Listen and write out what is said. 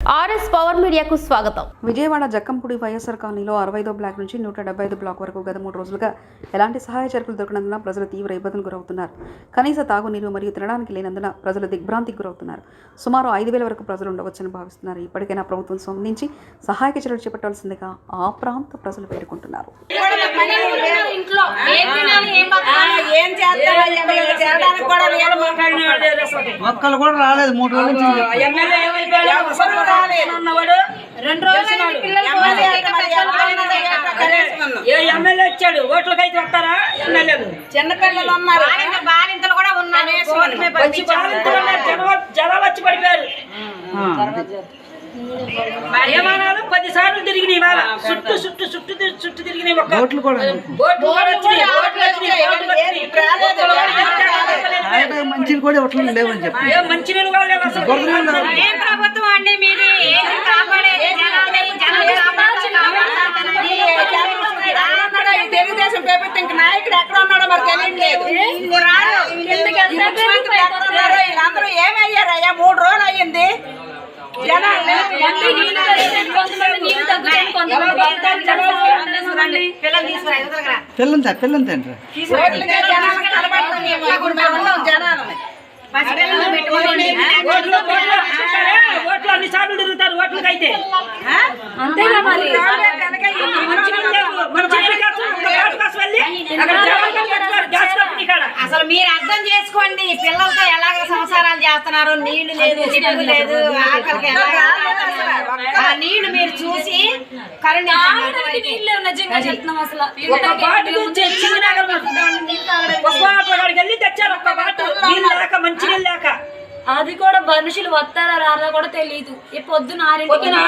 RS power మీడియాకు స్వాగతం. విజయవాడ జక్కంపూడి వైఎస్ఆర్ కాలనీలో అరవైదో బ్లాక్ నుంచి నూట డెబ్బై ఐదు బ్లాక్ వరకు గత మూడు రోజులుగా ఎలాంటి సహాయ చర్యలు దొరకనందున ప్రజలు తీవ్ర ఇబ్బందులు గురవుతున్నారు. కనీస తాగునీరు మరియు తినడానికి లేనందున ప్రజలు దిగ్భ్రాంతికి గురవుతున్నారు. సుమారు ఐదు వేల వరకు ప్రజలు ఉండవచ్చని భావిస్తున్నారు. ఇప్పటికైనా ప్రభుత్వం స్పందించి సహాయక చర్యలు చేపట్టాల్సిందిగా ఆ ప్రాంత ప్రజలు పేర్కొంటున్నారు ఏం చేయడానికి కూడా రాలేదు మూడు రోజుల నుంచి. రెండు ఎమ్మెల్యే ఏటో కనీసం ఉన్నాం. ఏ ఎమ్మెల్యే వచ్చాడు? ఓట్లకైతే వస్తారా ఎమ్మెల్యేలు? చిన్నపిల్లలు ఉన్నారు. బాలింతలు కూడా ఉన్నారు. జనాలు వచ్చి పడిపోయారు. పది సార్లు తిరిగినాయి చుట్టూ చుట్టూ చుట్టూ తిరిగి- చుట్టూ తిరిగినాయి కూడా ఓట్లు కూడా వచ్చినాయి, జనాల్ని జనాలు కాపాడాల్సింది రానున్నాడా ఈ తెలుగుదేశం ప్రభుత్వం ఇంక నాయకుడు ఎక్కడ ఉన్నాడో మరి తెలియట్లేదు. ముఖ్యమంత్రి ఎక్కడ ఉన్నారో వీళ్ళందరూ ఏమయ్యారయ్యా? మూడు రోజులు అయ్యింది. జనాలు పిల్లంతా పిల్లంతా అంటారు. ఓట్లు అన్ని సార్లు తిరుగుతారు ఓట్లకైతే అంతేగా మరి. అసలు మీరు అర్థం చేసుకోండి పిల్లలతో ఎలాగ సంసారాలు చేస్తున్నారు? నీళ్ళు లేదు లేదు ఆకలికి ఎలాగ నీళ్ళు మీరు చూసి తెచ్చారు ఒక్క నీళ్ళు లేక అది కూడా మనుషులు వస్తారా రారా కూడా తెలియదు ఈ పొద్దున